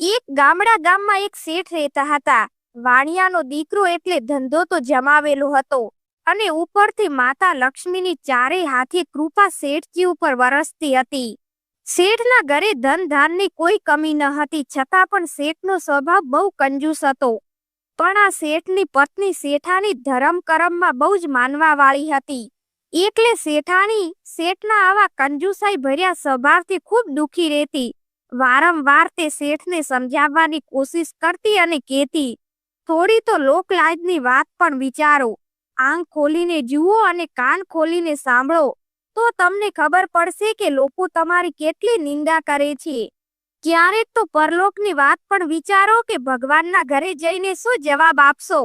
એક ગામડા ગામમાં એક શેઠ રહેતા હતા. વાણિયાનો દીકરો એટલે ધંધો તો જમાવેલો હતો અને ઉપરથી માતા લક્ષ્મીની ચારે હાથે કૃપા શેઠજી ઉપર વરસતી હતી. શેઠના ઘરે ધન ધાનની કોઈ કમી ન હતી છતાં પણ શેઠનો સ્વભાવ બહુ કંજૂસ હતો. પણ આ શેઠની પત્ની શેઠાની ધરમ કરમમાં બહુ જ માનવા વાળી હતી. એટલે શેઠાણી શેઠના આવા કંજુસાઈ ભર્યા સ્વભાવથી ખૂબ દુખી રહેતી. વારંવાર તે શેઠને સમજાવવાની કોશિશ કરતી અને કહેતી, થોડી તો લોકલાજની વાત પણ વિચારો. આંખ ખોલીને જુઓ અને કાન ખોલીને સાંભળો. તો તમને ખબર પડશે કે લોકો તમારી કેટલી નિંદા કરે છે. ક્યારેક તો પરલોકની વાત પણ વિચારો કે ભગવાનના ઘરે જઈને શું જવાબ આપશો.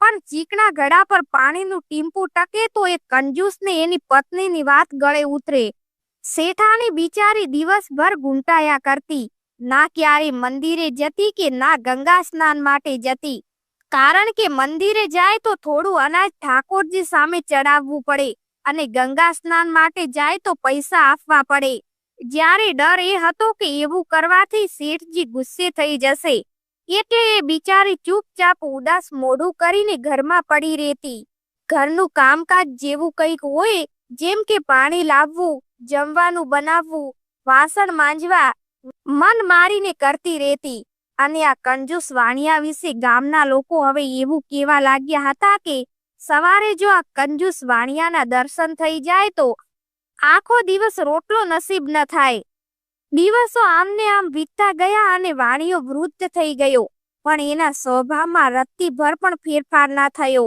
પણ ચીકણા ગળા પર પાણીનું ટીમ્પુ ટકે તો એ કંજૂસને એની પત્નીની વાત ગળે ઉતરે. શેઠાણી બિચારી દિવસભર ઘૂંટાયા કરતી. ના ક્યારે મંદિરે જતી કે ના ગંગા સ્નાન માટે જતી. કારણ કે મંદિરે જાય તો થોડું અનાજ ઠાકોરજી સામે ચડાવવું પડે અને ગંગા સ્નાન માટે જાય તો પૈસા આપવા પડે. જ્યારે ડર એ હતો કે એવું કરવાથી શેઠજી ગુસ્સે થઈ જશે. એટલે એ બિચારી ચૂપચાપ ઉદાસ મોઢું કરીને ઘરમાં પડી રહેતી. ઘરનું કામકાજ જેવું કંઈક હોય, જેમ કે પાણી લાવવું જમવાનું બનાવવું, વાસણ માંજવા, મન મારીને કરતી રહેતી. અને આ કંજૂસ વાણિયા વિશે ગામના લોકો હવે એવું કહેવા લાગ્યા હતા કે, સવારે જો આ કંજૂસ વાણિયાના દર્શન થઈ જાય તો આખો દિવસ રોટલો નસીબ ન થાય. દિવસો આમને આમ વીતતા ગયા અને વાણિયો વૃદ્ધ થઈ ગયો. પણ એના સ્વભાવમાં રત્તીભર પણ ફેરફાર ના થયો.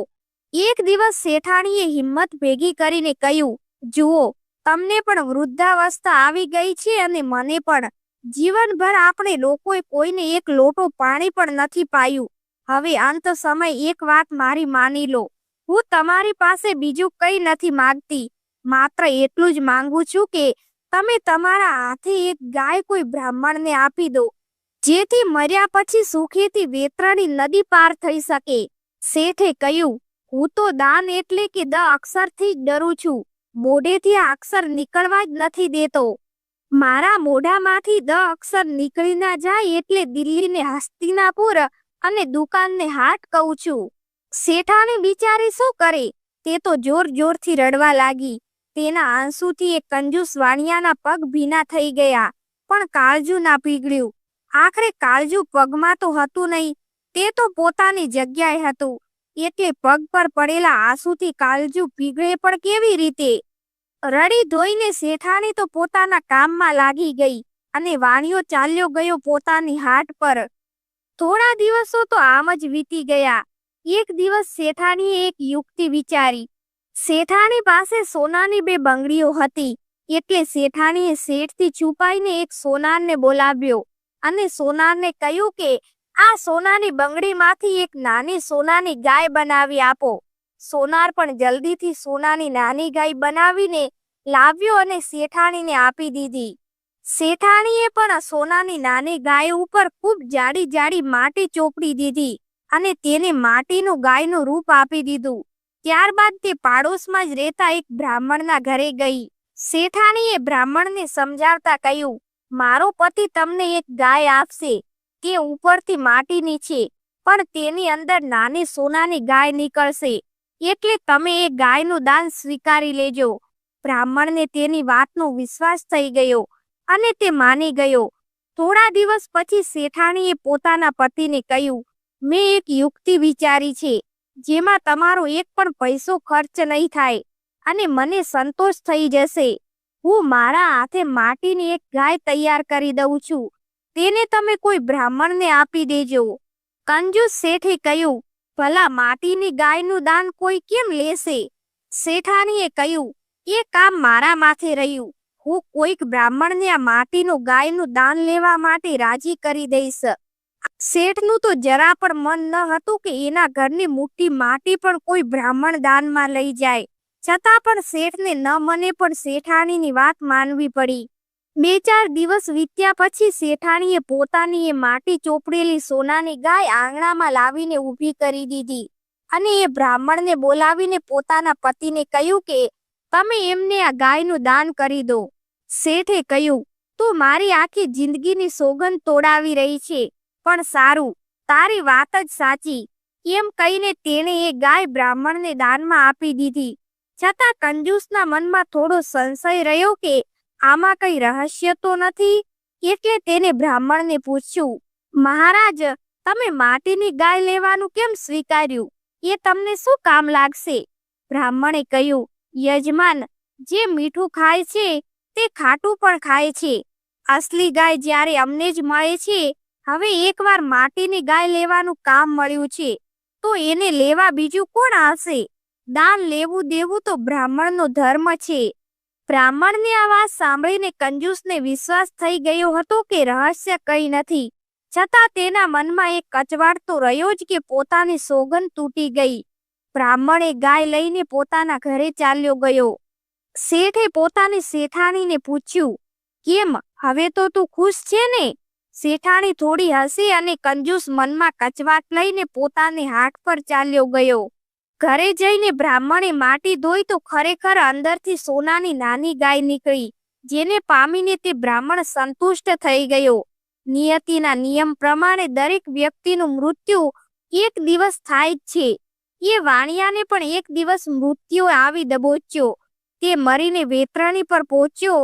એક દિવસ શેઠાણીએ હિંમત ભેગી કરીને કહ્યું, જુઓ તમને પણ વૃદ્ધાવસ્થા આવી ગઈ છે અને મને પણ. જીવનભર આપણે લોકોએ કોઈને એક લોટો પાણી પણ નથી પાયું. હવે અંત સમય એક વાત મારી માની લો. હું તમારી પાસે બીજું કંઈ નથી માંગતી. માત્ર એટલું જ માંગુ છું કે તમે તમારા હાથે એક ગાય કોઈ બ્રાહ્મણને આપી દો. જેથી મર્યા પછી સુખેથી વેતરાની નદી પાર થઈ શકે. શેઠે કહ્યું, હું તો દાન એટલે કે દ અક્ષરથી જ ડરું છું. મોઢેથી અક્ષર નીકળવા જ નથી દેતો. મારા મોઢામાંથી દ અક્ષર નીકળી ના જાય એટલે દિલ્હીને હસ્તિનાપુર અને દુકાનને હાટ કહું છું. શેઠાને બિચારી શું કરે? તે તો જોર જોરથી રડવા લાગી. તેના આંસુથી એ કંજૂસ વાણિયાના પગ ભીના થઈ ગયા, પણ કાળજુ ના પીગળ્યું. આખરે કાળજુ પગમાં તો હતું નહીં, તે તો પોતાની જગ્યાએ હતું. એટલે પગ પર પડેલા આંસુથી કાલજુ પીગળે પણ કેવી રીતે? રડી ધોઈને શેઠાણી તો પોતાના કામમાં લાગી ગઈ અને વાણિયો ચાલ્યો ગયો પોતાની હાટ પર. થોડા દિવસો તો આમ જ વીતી ગયા. એક દિવસ શેઠાણીએ એક યુક્તિ વિચારી. શેઠાણી પાસે સોનાની બે બંગડીઓ હતી. એટલે શેઠાણીએ શેઠથી છુપાઈને એક સોનારને બોલાવ્યો અને સોનારને કહ્યું કે આ સોનાની બંગડીમાંથી એક નાની સોનાની ગાય બનાવી આપો. સોનાર પણ જલ્દીથી સોનાની નાની ગાય બનાવીને લાવ્યો અને શેઠાણીને આપી દીધી. શેઠાણીએ પણ સોનાની નાની ગાય ઉપર ખૂબ જાડી જાડી માટી ચોપડી દીધી અને તેને માટીનું ગાયનું રૂપ આપી દીધું. ત્યારબાદ તે પાડોશમાં જ રહેતા એક બ્રાહ્મણના ઘરે ગઈ. શેઠાણીએ બ્રાહ્મણને સમજાવતા કહ્યું, મારો પતિ તમને એક ગાય આપશે. તે ઉપરથી માટીની છે, પણ તેની અંદર નાની સોનાની ગાય નીકળશે. એટલે તમે એ ગાયનું દાન સ્વીકારી લેજો. બ્રાહ્મણને તેની વાતનો વિશ્વાસ થઈ ગયો અને તે માની ગયો. થોડા દિવસ પછી શેઠાણીએ પોતાના પતિને કહ્યું, મેં એક યુક્તિ વિચારી છે, જેમાં તમારો એક પણ પૈસો ખર્ચ નહીં થાય અને મને સંતોષ થઈ જશે. હું મારા હાથે માટીની એક ગાય તૈયાર કરી દઉં છું. તેને તમે કોઈ બ્રાહ્મણને આપી દેજો. કંજૂસ શેઠે કહ્યું, ભલા માટીની ગાયનું દાન કોઈ કેમ લેશે? શેઠાણીએ કહ્યું, એ કામ મારા માથે રહ્યું. હું કોઈક બ્રાહ્મણને આ માટીનું ગાયનું દાન લેવા માટે રાજી કરી દઈશ. શેઠનું તો જરા પણ મન ન હતું કે એના ઘરની મોટી માટી પણ કોઈ બ્રાહ્મણ દાનમાં લઈ જાય. છતાં પણ શેઠને ન મને પણ શેઠાણીની વાત માનવી પડી. બે ચાર દિવસ વીત્યા પછી શેઠાણીએ પોતાની એ માટી ચોપડેલી સોનાની ગાય આંગણામાં લાવીને ઊભી કરી દીધી અને એ બ્રાહ્મણને બોલાવીને પોતાના પતિને કહ્યું કે, તમે એમને આ ગાયનું દાન કરી દો. શેઠે કહ્યું, તું મારી આખી જિંદગીની સોગંદ તોડાવી રહી છે, પણ સારું, તારી વાત જ સાચી. એમ કહીને તેણે એ ગાય બ્રાહ્મણને દાનમાં આપી દીધી. છતાં કંજૂસના મનમાં થોડો સંશય રહ્યો કે આમાં કઈ રહસ્ય તો નથી? એટલે તેને બ્રાહ્મણને પૂછ્યું, મહારાજ, તમે માટીની ગાય લેવાનું કેમ સ્વીકાર્યું? એ તમને શું કામ લાગશે? બ્રાહ્મણે કહ્યું, યજમાન, જે મીઠું ખાય છે, તે ખાટું પણ ખાય છે. અસલી ગાય જ્યારે અમને જ મળે છે, હવે એકવાર માટીની ગાય લેવાનું કામ મળ્યું છે, તો એને લેવા બીજું કોણ આવશે? દાન લેવું દેવું તો બ્રાહ્મણનો ધર્મ છે. બ્રાહ્મણની આ વાત સાંભળીને કંજૂસને વિશ્વાસ થઈ ગયો હતો કે રહસ્ય કંઈ નથી. છતાં તેના મનમાં એક કચવાટ તો રહ્યો જ કે પોતાની સોગન તૂટી ગઈ. બ્રાહ્મણે ગાય લઈને પોતાના ઘરે ચાલ્યો ગયો. શેઠે પોતાની શેઠાણીને પૂછ્યું, કેમ? હવે તો તું ખુશ છે ને? શેઠાણી થોડી હસી અને કંજૂસ મનમાં કચવાટ લઈને પોતાની હાટ પર ચાલ્યો ગયો. ઘરે જઈને બ્રાહ્મણે માટી ધોઈ તો ખરેખર અંદરથી સોનાની નાની ગાય નીકળી, જેને પામીને તે બ્રાહ્મણ સંતુષ્ટ થઈ ગયો. નિયતિના નિયમ પ્રમાણે દરેક વ્યક્તિનું મૃત્યુ એક દિવસ થાય જ છે. એ વાણિયાને પણ એક દિવસ મૃત્યુ આવી દબોચ્યો. તે મરીને વેતરણી પર પહોંચ્યો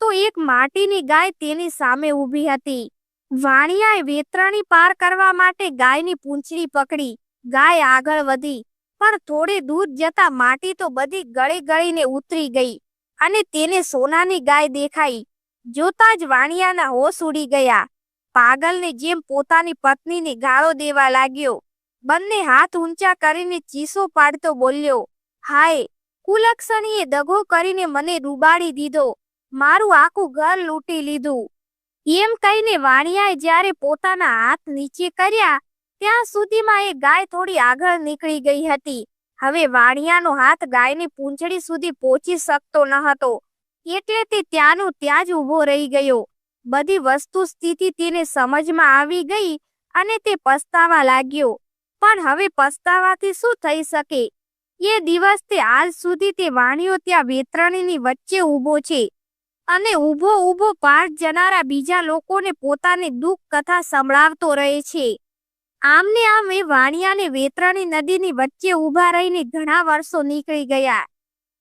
તો એક માટીની ગાય તેની સામે ઊભી હતી. વાણિયાએ વેતરણી પાર કરવા માટે ગાયની પૂંછડી પકડી. ગાય આગળ વધી. પણ થોડે દૂર જતા માટી તો બધી ગળી ગળીને ઉતરી ગઈ અને તેને સોનાની ગાય દેખાઈ. જોતા જ વાણિયાના હોશ ઉડી ગયા. પાગલને જેમ પોતાની પત્નીને ગાળો દેવા લાગ્યો, બંને હાથ ઊંચા કરીને ચીસો પાડતો બોલ્યો, હાય, કુલક્ષણીએ દગો કરીને મને ડૂબાડી દીધો. મારું આખું ઘર લૂંટી લીધું. એમ કહીને વાણિયાએ જ્યારે પોતાના હાથ નીચે કર્યા ત્યાં સુધીમાં એ ગાય થોડી આગળ નીકળી ગઈ હતી. હવે વાણિયાનો હાથ ગાયની પૂંછડી સુધી પહોંચી શકતો ન હતો. એટલે તે ત્યાંનું ત્યાં જ ઊભો રહી ગયો. બધી વસ્તુ સ્થિતિ તેને સમજમાં આવી ગઈ અને તે પસ્તાવા લાગ્યો. પણ હવે પસ્તાવાથી શું થઈ શકે? એ દિવસ તે આજ સુધી તે વાણિયો ત્યાં વેતરણીની વચ્ચે ઊભો છે. અને ઊભો ઊભો પાર જનારા બીજા લોકોને પોતાની દુઃખ કથા સંભળાવતો રહે છે. આમને આમ એ વાણિયાને વેતરણી નદીની વચ્ચે ઊભા રહીને ઘણા વર્ષો નીકળી ગયા.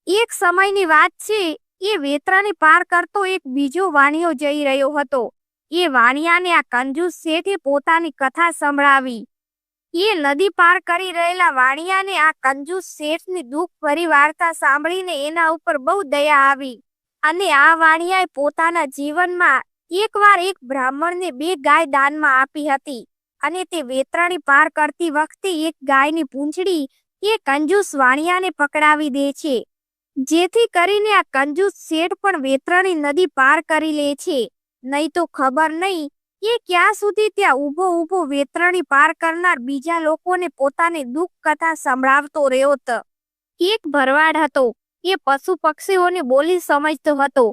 એક સમયની વાત છે, એ વેતરણી પાર કરતો એક બીજો વાણિયો જઈ રહ્યો હતો. એ વાણિયાને આ કંજૂસ શેઠે પોતાની કથા સંભળાવી. એ નદી પાર કરી રહેલા વાણિયાને આ કંજૂસ શેઠની દુઃખ ભરી વાર્તા સાંભળીને એના ઉપર બહુ દયા આવી. અને આ વાણિયાએ પોતાના જીવનમાં એકવાર એક બ્રાહ્મણને બે ગાય દાનમાં આપી હતી. અને તે વેતરણી પાર કરતી વખતે એક ગાયની પૂંછડી એ કંજૂસ વાણિયાને પકડાવી દે છે. જેથી કરીને આ કંજૂસ શેઠ પણ વેતરણી નદી પાર કરી લે છે. નહીં તો ખબર નહીં એ ક્યાં સુધી ત્યાં ઊભો ઊભો વેતરણી પાર કરનાર બીજા લોકોને પોતાની દુઃખ કથા સંભળાવતો રહ્યો હતો એક ભરવાડ હતો. એ પશુ પક્ષીઓને બોલી સમજતો હતો.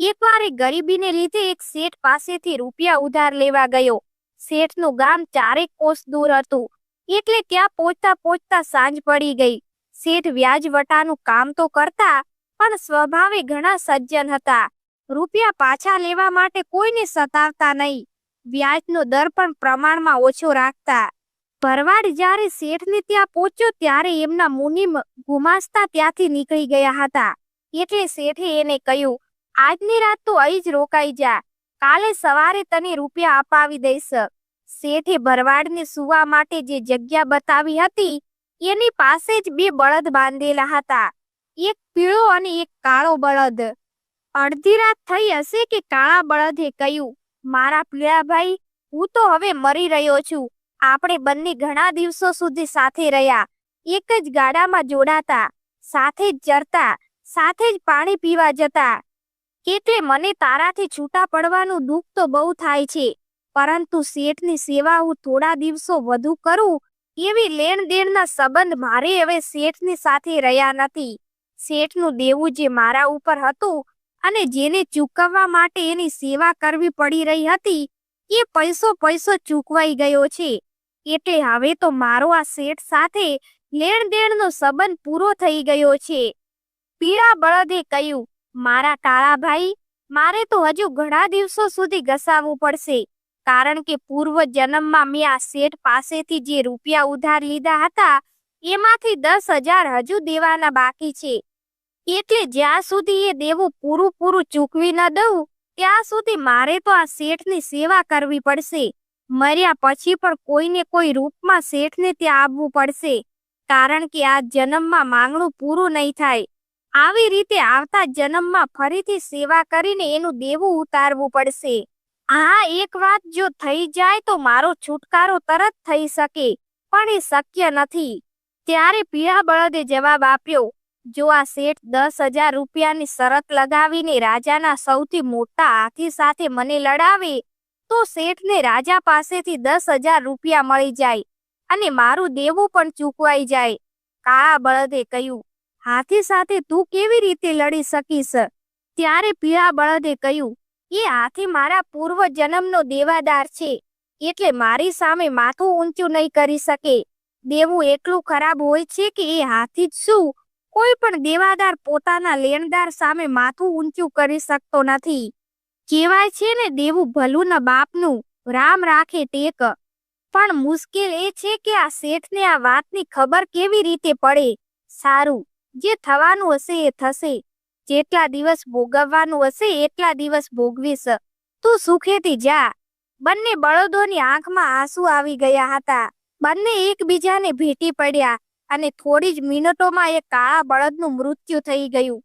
એકવાર એ ગરીબીને લીધે એક શેઠ પાસેથી રૂપિયા ઉધાર લેવા ગયો. શેઠનું ગામ ચારેક કોસ દૂર હતું. એટલે ત્યાં પહોંચતા પહોંચતા સાંજ પડી ગઈ. શેઠ વ્યાજ વટાનું કામ તો કરતા, પણ સ્વભાવે ઘણા સજ્જન હતા. રૂપિયા પાછા લેવા માટે કોઈને સતાવતા નહીં. વ્યાજનો દર પણ પ્રમાણમાં ઓછો રાખતા. ભરવાડ જ્યારે શેઠને ત્યાં પહોંચ્યો ત્યારે એમના મુનિમ ગુમાસ્તા ત્યાંથી નીકળી ગયા હતા. એટલે શેઠે એને કહ્યું, આજની રાત તું અહીં જ રોકાઈ જા. કાલે સવારે તને રૂપિયા અપાવી દઈશ. શેઠે ભરવાડને સુવા માટે જે જગ્યા બતાવી હતી, એની પાસે જ બે બળદ બાંધેલા હતા. એક પીળો અને એક કાળો બળદ. અડધી રાત થઈ હશે કે કાળા બળદે કહ્યું, મારા પીળા ભાઈ હું તો હવે મરી રહ્યો છું. આપણે બંને ઘણા દિવસો સુધી સાથે રહ્યા. એક જ ગાડામાં જોડાતા, સાથે જ ચરતા, સાથે જ પાણી પીવા જતા. એટલે મને તારાથી છૂટા પડવાનું દુઃખ તો બહુ થાય છે. પરંતુ શેઠની સેવા હું થોડા દિવસો વધુ કરું, એવી લેણ દેણના સંબંધ મારે હવે શેઠની સાથે રહ્યા નથી. શેઠનું દેવું જે મારા ઉપર હતું અને જેને ચૂકવવા માટે એની સેવા કરવી પડી રહી હતી, એ પૈસો પૈસો ચૂકવાઈ ગયો છે. એટલે હવે તો મારો આ શેઠ સાથે લેણ દેણનો સંબંધ પૂરો થઈ ગયો છે. પીળા બળદે કહ્યું, મારા કાળા ભાઈ મારે તો હજુ ઘણા દિવસો સુધી ઘસાવવું પડશે. કારણ કે પૂર્વ જન્મમાં મેં આ શેઠ પાસેથી જે રૂપિયા ઉધાર લીધા હતા, એમાંથી દસ હજાર હજુ દેવાના બાકી છે. એટલે જ્યાં સુધી એ દેવું પૂરું પૂરું ચૂકવી ન દઉં, ત્યાં સુધી મારે તો આ શેઠની સેવા કરવી પડશે. મર્યા પછી પણ કોઈને કોઈ રૂપમાં શેઠને ત્યાં આવવું પડશે. કારણ કે આ જન્મમાં માંગણું પૂરું નહીં થાય. આવી રીતે આવતા જન્મમાં ફરીથી સેવા કરીને એનું દેવું ઉતારવું પડશે. આ એક વાત જો થઈ જાય તો મારો છુટકારો તરત થઈ શકે, પણ એ શક્ય નથી. ત્યારે પીળા બળદે જવાબ આપ્યો, જો આ શેઠ દસ હજાર રૂપિયાની શરત લગાવીને રાજાના સૌથી મોટા હાથી સાથે મને લડાવે, તો શેઠને રાજા પાસેથી દસ હજાર રૂપિયા મળી જાય અને મારું દેવું પણ ચૂકવાઈ જાય. કાળા બળદે કહ્યું, હાથી સાથે તું કેવી રીતે લડી શકીશ? ત્યારે પીળા બળદે કહ્યું એ હાથી મારા પૂર્વ જન્મનો દેવાદાર છે, એટલે મારી સામે માથું ઊંચું નહીં કરી શકે. દેવું એટલું ખરાબ હોય છે કે એ હાથી જ શું? કોઈ પણ દેવાદાર પોતાના લેણદાર સામે માથું ઊંચું કરી શકતો નથી. કહેવાય છે ને દેવું ભલું ના બાપનું, રામ રાખે ટેક. પણ મુશ્કેલ એ છે કે આ શેઠને આ વાતની ખબર કેવી રીતે પડે? સારું, જે થવાનું હશે એ થશે. જેટલા દિવસ ભોગવવાનું હશે, એટલા દિવસ ભોગવીશ. તું સુખેથી જા. બંને બળદોની આંખમાં આંસુ આવી ગયા હતા. બંને એકબીજાને ભેટી પડ્યા અને થોડી જ મિનિટોમાં એ કાળા બળદનું મૃત્યુ થઈ ગયું.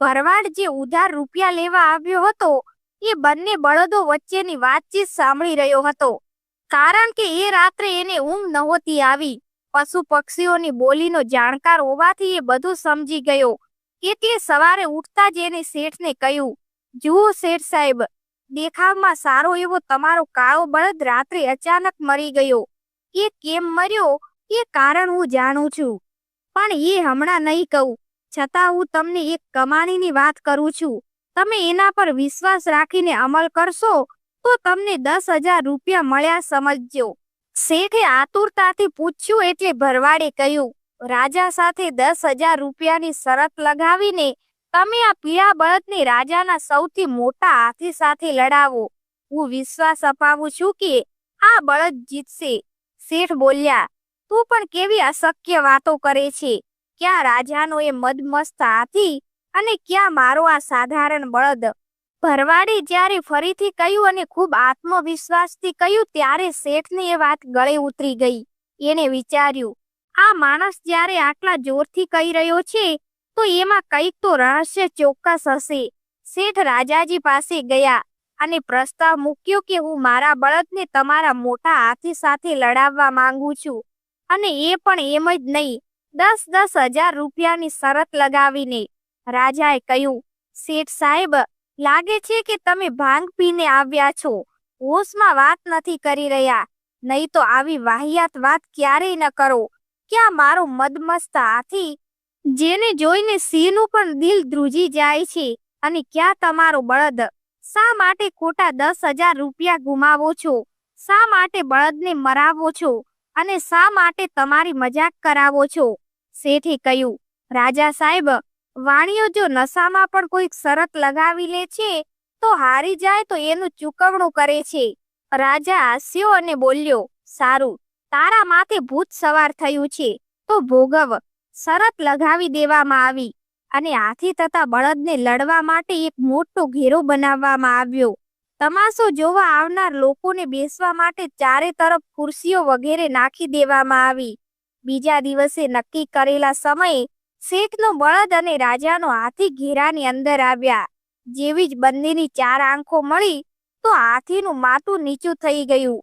ભરવાડ જે ઉધાર રૂપિયા લેવા આવ્યો હતો, એ બંને બળદો વચ્ચેની વાતચીત સાંભળી રહ્યો હતો. કારણ કે એ રાત્રે એને ઊંઘ નહોતી આવી. પશુ પક્ષીઓની બોલીનો જાણકાર હોવાથી એ બધું સમજી ગયો. એટલે સવારે ઉઠતા જ એને શેઠને કહ્યું, જુઓ શેઠ સાહેબ, દેખાવમાં સારો એવો તમારો કાળો બળદ રાત્રે અચાનક મરી ગયો. એ કેમ મર્યો? એ કારણ હું જાણું છું. પણ એ હમણાં નહીં કહું. છતાં હું તમને એક કમાણીની વાત કરું છું. તમે એના પર વિશ્વાસ રાખીને અમલ કરશો, તો તમને દસ હજાર રૂપિયા મળ્યા સમજજો. શેઠે આતુરતાથી પૂછ્યું એટલે ભરવાડે કહ્યું રાજા સાથે દસ હજાર રૂપિયાની શરત લગાવીને તમે આ પીળા બળદને રાજાના સૌથી મોટા હાથી સાથે લડાવો. હું વિશ્વાસ અપાવું છું કે આ બળદ જીતશે. શેઠ બોલ્યા, તું પણ કેવી અશક્ય વાતો કરે છે. ક્યાં રાજાનો એ મદમસ્ત હાથી અને ક્યાં મારો આ સાધારણ બળદ? ભરવાડે જ્યારે ફરીથી કહ્યું અને ખૂબ આત્મવિશ્વાસથી કહ્યું, ત્યારે શેઠને એ વાત ગળે ઉતરી ગઈ. એને વિચાર્યું આ માણસ જ્યારે આટલા જોરથી કહી રહ્યો છે, તો એમાં કંઈક તો રહસ્ય ચોક્કસ હશે. શેઠ રાજાજી પાસે ગયા અને પ્રસ્તાવ મૂક્યો કે હું મારા બળદને તમારા મોટા હાથી સાથે લડાવવા માંગુ છું. અને એ પણ એમ જ નહીં, દસ દસ હજાર રૂપિયાની શરત લગાવીને. રાજાએ કહ્યું, શેઠ સાહેબ, લાગે છે કે તમે ભાંગ પીને આવ્યા છો. હોશમાં વાત નથી કરી રહ્યા. નહીં તો આવી વાહિયાત વાત ક્યારેય ન કરો. ક્યાં મારો મદમસ્ત હાથી, જેને જોઈને સિંહનું પણ દિલ ધ્રુજી જાય છે અને ક્યાં તમારો બળદ? શા માટે ખોટા દસ હજાર રૂપિયા ગુમાવો છો? શા માટે બળદને મરાવો છો? અને શા માટે તમારી મજાક કરાવો છો? શેઠે કહ્યું, રાજા સાહેબ, વાણીઓ જો નશામાં પણ કોઈક શરત લગાવી લે છે, તો હારી જાય તો એનું ચૂકવણું કરે છે. રાજા હાસ્યો અને બોલ્યો, સારું તારા માથે ભૂત સવાર થયું છે, તો ભોગવ, શરત લગાવી દેવામાં આવી અને હાથી તથા બળદને લડવા માટે એક મોટો ઘેરો બનાવવામાં આવ્યો. તમાશો જોવા આવનાર લોકોને બેસવા માટે ચારે તરફ ખુરશીઓ વગેરે નાખી દેવામાં આવી. બીજા દિવસે નક્કી કરેલા સમયે શેઠનો બળદ અને રાજાનો હાથી ઘેરાની અંદર આવ્યા. જેવી જ બંનેની ચાર આંખો મળી, તો હાથીનું માથું નીચું થઈ ગયું.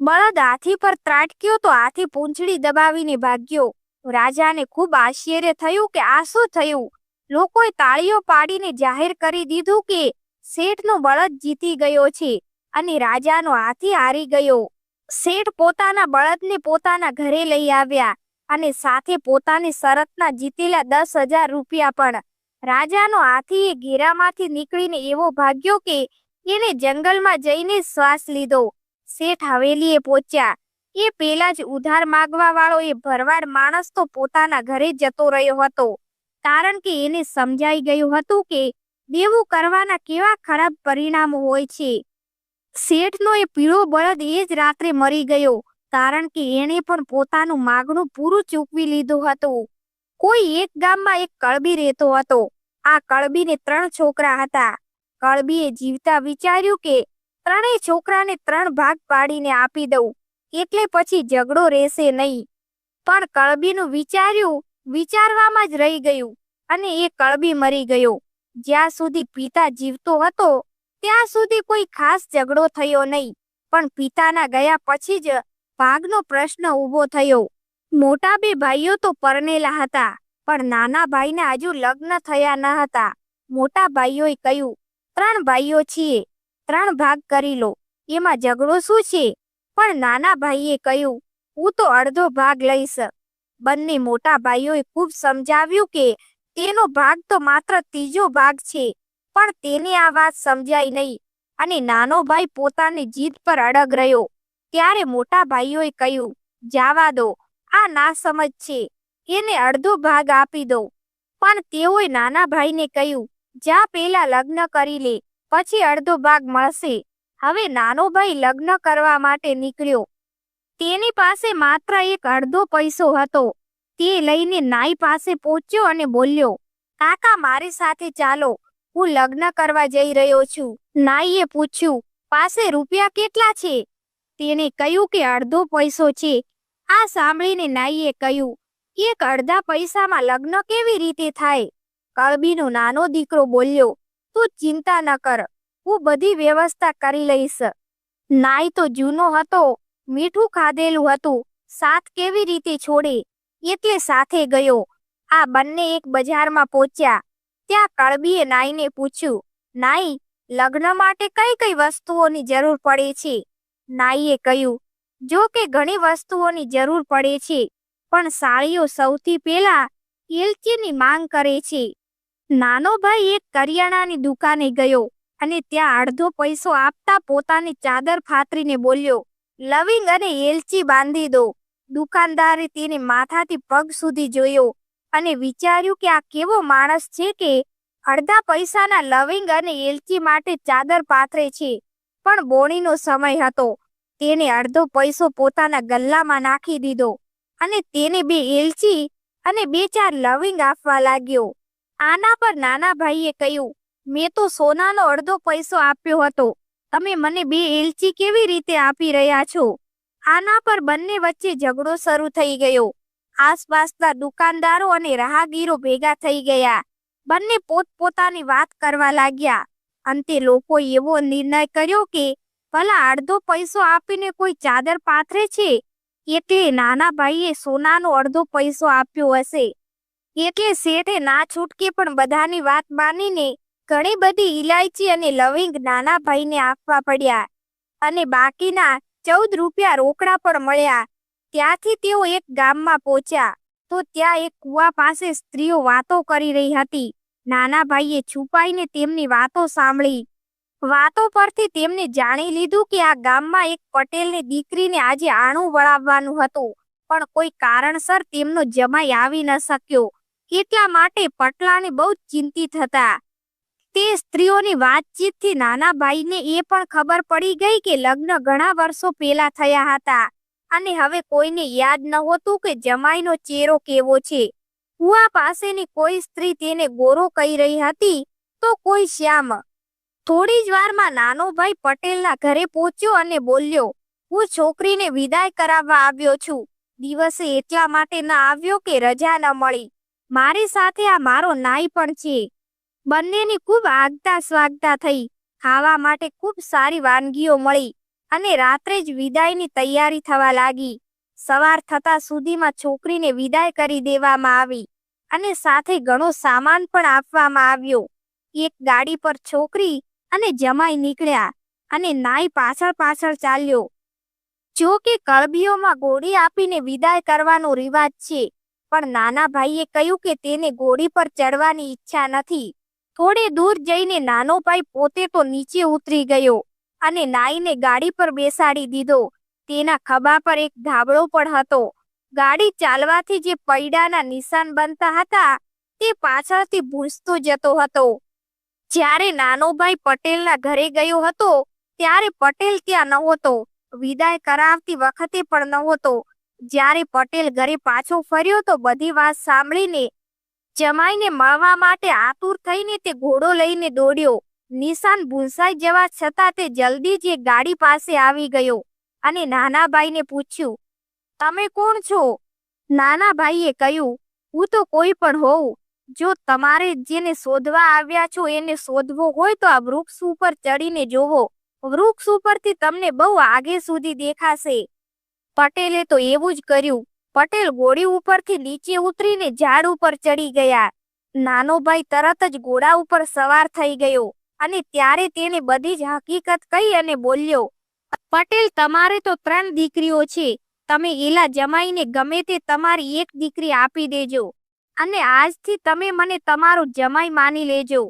બળદ હાથી પર ત્રાટક્યો તો હાથી પૂંછડી દબાવીને ભાગ્યો. રાજાને ખૂબ આશ્ચર્ય થયું કે આ શું થયું? લોકોએ તાળીઓ પાડીને જાહેર કરી દીધું કે શેઠનો બળદ જીતી ગયો છે અને રાજાનો હાથી હારી ગયો. શેઠ પોતાના બળદને પોતાના ઘરે લઈ આવ્યા અને સાથે પોતાની શરતના જીતેલા દસ હજાર રૂપિયા પણ. રાજાનો હાથી એ ઘેરામાંથી નીકળીને એવો ભાગ્યો કે એને જંગલમાં જઈને શ્વાસ લીધો. શેઠ હવેલીએ પહોંચ્યા. એ પેલા જ ઉધાર માગવા વાળો એ ભરવાડ માણસ તો પોતાના ઘરે જતો રહ્યો હતો. કારણ કે એને સમજાઈ ગયું હતું કે દેવું કરવાના કેવા ખરાબ પરિણામો હોય છે. શેઠનો એ પીળો બળદ એ જ રાત્રે મરી ગયો, કારણ કે એણે પણ પોતાનું માગણું પૂરું ચૂકવી લીધું હતું. કોઈ એક ગામમાં એક કળબી રહેતો હતો. આ કળબીને ત્રણ છોકરા હતા. કળબીએ જીવતા વિચાર્યું કે ત્રણેય છોકરાને ત્રણ ભાગ પાડીને આપી દઉં. એટલે પછી ઝઘડો રહેશે નહીં. પણ કળબીનું વિચાર્યું, વિચારવામાં જ રહી ગયું અને એ કળબી મરી ગયો. જ્યાં સુધી પિતા જીવતો હતો, ત્યાં સુધી કોઈ ખાસ ઝઘડો થયો નહીં. પણ પિતાના ગયા પછી જ ભાગનો પ્રશ્ન ઊભો થયો. મોટા બે ભાઈઓ તો પરણેલા હતા, પણ નાના ભાઈના હજુ લગ્ન થયા ન હતા. મોટા ભાઈઓએ કહ્યું, ત્રણ ભાઈઓ છીએ. ત્રણ ભાગ કરી લો. એમાં ઝઘડો શું છે? પણ નાના ભાઈએ કહ્યું, હું તો અડધો ભાગ લઈશ. બંને મોટા ભાઈઓએ ખૂબ સમજાવ્યું કે તેનો ભાગ તો માત્ર ત્રીજો ભાગ છે, પણ તેને આ વાત સમજાઈ નહીં અને નાનો ભાઈ પોતાની જીદ પર અડગ રહ્યો. ત્યારે મોટા ભાઈઓએ કહ્યું, જાવા દો, આ ના સમજ છે, એને અડધો ભાગ આપી દો પણ તેઓએ નાના ભાઈને કહ્યું, જા પેલા લગ્ન કરી લે. પછી અડધો ભાગ મળશે. હવે નાનો ભાઈ લગ્ન કરવા માટે નીકળ્યો. તેની પાસે માત્ર એક અડધો પૈસો હતો. તે લઈને નાઈ પાસે પહોંચ્યો અને બોલ્યો, કાકા, મારી સાથે ચાલો. હું લગ્ન કરવા જઈ રહ્યો છું. નાઈએ પૂછ્યું, પાસે રૂપિયા કેટલા છે? તેને કહ્યું કે અડધો પૈસો છે. આ સાંભળીને નાઈએ કહ્યું, એક અડધા પૈસામાં લગ્ન કેવી રીતે થાય? કળબીનો નાનો દીકરો બોલ્યો તું ચિંતા ન કર, હું બધી વ્યવસ્થા કરી લઈશ. નાઈ તો જૂનો હતો, મીઠું ખાધેલું હતું, સાથ કેવી રીતે છોડે, એટલે સાથે ગયો. આ બંને એક બજારમાં પહોંચ્યા. ત્યાં કળબીએ નાઈને પૂછ્યું, નાઈ, લગ્ન માટે કઈ કઈ વસ્તુઓની જરૂર પડે છે? નાઈએ કહ્યું, જો કે ઘણી વસ્તુઓની જરૂર પડે છે, પણ સાળીઓ સૌથી પહેલા એલચીની માંગ કરે છે. નાનો ભાઈ એક કરિયાણાની દુકાને ગયો અને ત્યાં અડધો પૈસો આપતા પોતાની ચાદર ફાતરીને બોલ્યો, લવિંગ અને એલચી બાંધી દો. દુકાનદારે તેને માથાથી પગ સુધી જોયો અને વિચાર્યું કે આ કેવો માણસ છે કે અડધા પૈસાના લવિંગ અને એલચી માટે ચાદર પાથરે છે. પણ બોણીનો સમય હતો. તેને અડધો પૈસો પોતાના ગલ્લામાં નાખી દીધો અને તેને બે એલચી અને બે ચાર લવિંગ આપવા લાગ્યો. આના પર નાના ભાઈએ કહ્યું, મેં તો સોનાનો અડધો પૈસો આપ્યો હતો. તમે મને બે એલચી કેવી રીતે આપી રહ્યા છો? આના પર બંને વચ્ચે ઝઘડો શરૂ થઈ ગયો. આસપાસના દુકાનદારો અને રાહગીરો ભેગા થઈ ગયા. બંને પોતપોતાની વાત કરવા લાગ્યા. અંતે લોકો એવો નિર્ણય કર્યો કે, ભલા અડધો પૈસો આપીને કોઈ ચાદર પાથરે છે? એટલે નાના ભાઈએ સોનાનો અડધો પૈસો આપ્યો હશે. એટલે શેઠે ના છૂટકે પણ બધાની વાત માનીને ઘણી બધી ઇલાયચી અને લવિંગ નાના ભાઈને આપવા પડ્યા અને બાકીના ચૌદ રૂપિયા રોકડા પણ મળ્યા. ત્યાંથી તેઓ એક ગામમાં પહોંચ્યા તો ત્યાં એક કુવા પાસે સ્ત્રીઓ વાતો કરી રહી હતી. નાના ભાઈએ છુપાઈને તેમની વાતો સાંભળી. વાતો પરથી તેમને જાણી લીધું કે આ ગામમાં એક પટેલની દીકરીને આજે આણું વળાવવાનું હતું, પણ કોઈ કારણસર તેમનો જમાઈ આવી ન શક્યો. એટલા માટે પટલાને બહુ ચિંતિત હતા. તે સ્ત્રીઓની વાતચીતથી નાના ભાઈને એ પણ ખબર પડી ગઈ કે લગ્ન ઘણા વર્ષો પહેલા થયા હતા અને હવે કોઈને યાદ નહોતું કે જમાઈનો ચહેરો કેવો છે. કુવા પાસેની કોઈ સ્ત્રી તેને ગોરો કહી રહી હતી તો કોઈ શ્યામ. થોડી જ વારમાં નાનો ભાઈ પટેલના ઘરે પહોંચ્યો અને બોલ્યો, હું છોકરીને વિદાય કરાવવા આવ્યો છું. દિવસે એટલા માટે ન આવ્યો કે રજા ન મળી. મારી સાથે આ મારો નાઈ પણ છે. બંનેની ખૂબ આગતા સ્વાગતા થઈ. ખાવા માટે ખૂબ સારી વાનગીઓ મળી અને રાત્રે જ વિદાયની તૈયારી થવા લાગી. સવાર થતા સુધીમાં છોકરીને વિદાય કરી દેવામાં આવી અને સાથે ઘણો સામાન પણ આપવામાં આવ્યો. એક ગાડી પર છોકરી અને જમાઈ નીકળ્યા અને નાઈ પાછળ પાછળ ચાલ્યો. જો કે કળબીઓમાં ગોળી આપીને વિદાય કરવાનો રિવાજ છે. પણ નાના ભાઈએ કહ્યું કે તેને ગોળી પર ચડવાની ઈચ્છા નથી. થોડે દૂર જઈને નાનો ભાઈ પોતે તો નીચે ઉતરી ગયો અને નાઈને ગાડી પર બેસાડી દીધો. તેના ખભા પર એક ધાબળો પણ હતો. ગાડી ચાલવાથી જે પૈડાના નિશાન બનતા હતા, તે પાછળથી ભૂંસતો જતો હતો. જ્યારે નાનો ભાઈ પટેલના ઘરે ગયો હતો, ત્યારે પટેલ ત્યાં નહોતો. વિદાય કરાવતી વખતે પણ નહોતો. જ્યારે પટેલ ઘરે પાછો ફર્યો તો બધી વાત સાંભળીને જમાઈને મળવા માટે આતુર થઈને તે ઘોડો લઈને દોડ્યો. નિશાન ભૂંસાઈ જવા છતાં તે જલ્દી જ ગાડી પાસે આવી ગયો અને નાના ભાઈને પૂછ્યું, તમે કોણ છો? નાના ભાઈએ કહ્યું, હું તો કોઈ પણ હોઉં. જો તમારે જેને શોધવા આવ્યા છો એને શોધવો હોય તો આ વૃક્ષ ઉપર ચડીને જોવો. વૃક્ષ ઉપરથી તમને બહુ આગે સુધી દેખાશે. પટેલે તો એવું જ કર્યું. પટેલ ઘોડી ઉપરથી નીચે ઉતરીને ઝાડ ઉપર ચડી ગયા. નાનો ભાઈ તરત જ ઘોડા ઉપર સવાર થઈ ગયો અને ત્યારે તેને બધી જ હકીકત કહી અને બોલ્યો, પટેલ, તમારે તો ત્રણ દીકરીઓ છે. તમે એલા જમાઈને ગમે તે તમારી એક દીકરી આપી દેજો અને આજથી તમે મને તમારું જમાઈ માની લેજો.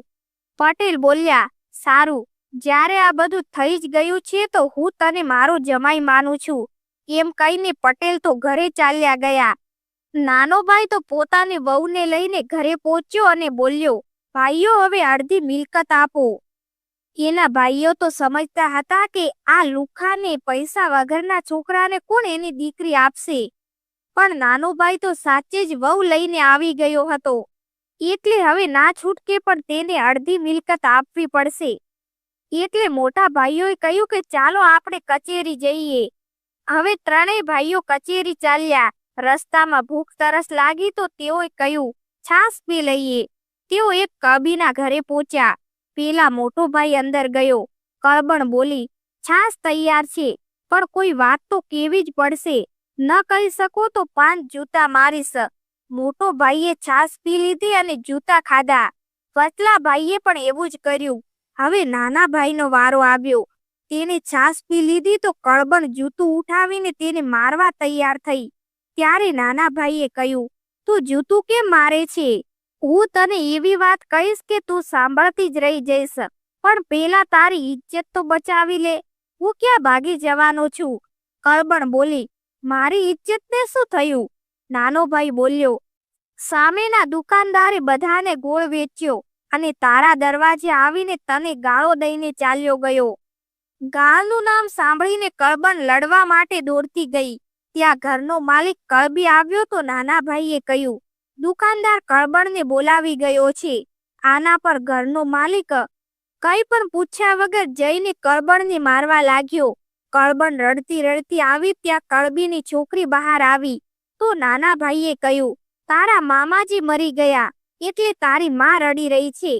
પટેલ બોલ્યા, સારું. જ્યારે આ બધું થઈ જ ગયું છે તો હું તને મારો જમાઈ માનું છું. એમ કહીને પટેલ તો ઘરે ચાલ્યા ગયા. નાનો ભાઈ તો પોતાની વહુને લઈને ઘરે પહોંચ્યો અને બોલ્યો, ભાઈઓ, હવે અડધી મિલકત આપો. એના ભાઈઓ તો સમજતા હતા કે આ લુખાને પૈસા વગરના છોકરાને કોણ એની દીકરી આપશે. પણ નાનો ભાઈ તો સાચે જ વહુ લઈને આવી ગયો હતો. એટલે હવે ના છૂટકે પણ તેને અડધી મિલકત આપવી પડશે. એટલે મોટા ભાઈઓએ કહ્યું કે ચાલો આપણે કચેરી જઈએ. હવે ત્રણેય ભાઈઓ કચેરી ચાલ્યા. રસ્તામાં ભૂખ તરસ લાગી તો તેઓએ કહ્યું છાસ પી લઈએ. તેઓ એક કબીના ઘરે પહોંચ્યા. પેલા મોટો ભાઈ અંદર ગયો. કળબણ બોલી છાસ તૈયાર છે, પણ કોઈ વાત તો કેવી જ પડશે? ન કહી શકો તો પાંચ જૂતા મારીશ. મોટો ભાઈએ છાસ પી લીધી અને જૂતા ખાધા. વચલા ભાઈએ પણ એવું જ કર્યું. હવે નાના ભાઈનો વારો આવ્યો. તેને છાસ પી લીધી તો કળબણ જૂતું ઉઠાવીને તેને મારવા તૈયાર થઈ. ત્યારે નાના ભાઈએ કહ્યું, તું જૂતું કેમ મારે છે? હું તને એવી વાત કહીશ કે તું સાંભળતી જ રહી જઈશ. પણ પેલા તારી ઇજ્જત તો બચાવી લે. હું ક્યાં ભાગી જવાનો છું કળબણ બોલી, મારી ઇજ્જતને શું થયું નાનો ભાઈ બોલ્યો, સામેના દુકાનદારે બધાને ગોળ વેચ્યો અને તારા દરવાજે આવીને તને ગાળો દઈને ચાલ્યો ગયો. ગાળનું નામ સાંભળીને કળબણ લડવા માટે દોડતી ગઈ. ત્યાં ઘરનો માલિક કળબી આવ્યો તો નાના ભાઈએ કહ્યું, દુકાનદાર કળબણને બોલાવી ગયો છે. આના પર ઘરનો માલિક કંઈ પણ પૂછ્યા વગર જઈને કળબણને મારવા લાગ્યો. કળબણ રડતી રડતી આવી ત્યાં કળબીની છોકરી બહાર આવી. તો નાના ભાઈએ કહ્યું, તારા મામાજી મરી ગયા, એટલે તારી માં રડી રહી છે.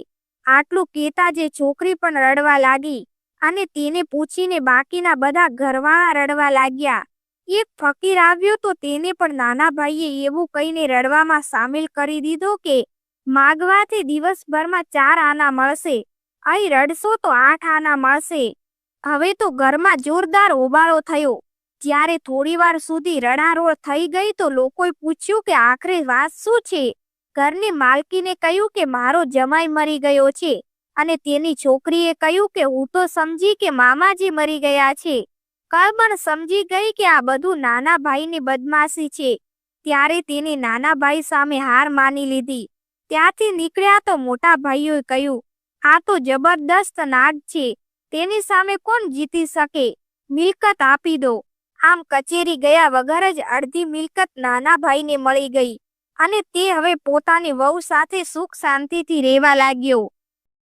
આટલું કહેતા જે છોકરી પણ રડવા લાગી. અને તેને પૂછીને બાકીના બધા ઘરવાળા રડવા લાગ્યા. એક ફકીર આવ્યો તો તેને પણ નાના ભાઈએ એવું કહીને રડવામાં સામેલ કરી દીધો કે, માગવાથી દિવસભરમાં ચાર આના મળશે. અહીં રડશો તો આઠ આના મળશે. હવે તો ઘરમાં જોરદાર ઓબાળો થયો. જ્યારે થોડીવાર સુધી રડારોળ થઈ ગઈ તો લોકોએ પૂછ્યું કે, આખરે વાત શું છે? ઘરની માલકીને કહ્યું કે, મારો જમાઈ મરી ગયો છે. અને તેની છોકરીએ કહ્યું કે, હું તો સમજી કે મામાજી મરી ગયા છે. કળબણ સમજી ગઈ કે આ બધું નાના ભાઈની બદમાશી છે. ત્યારે તેને નાના ભાઈ સામે હાર માની લીધી. ત્યાંથી નીકળ્યા તો મોટા ભાઈઓએ કહ્યું, આ તો જબરદસ્ત નાગ છે. તેની સામે કોણ જીતી શકે? મિલકત આપી દો. આમ કચેરી ગયા વગર જ અડધી મિલકત નાના ભાઈને મળી ગઈ અને તે હવે પોતાની વહુ સાથે સુખ શાંતિથી રહેવા લાગ્યો.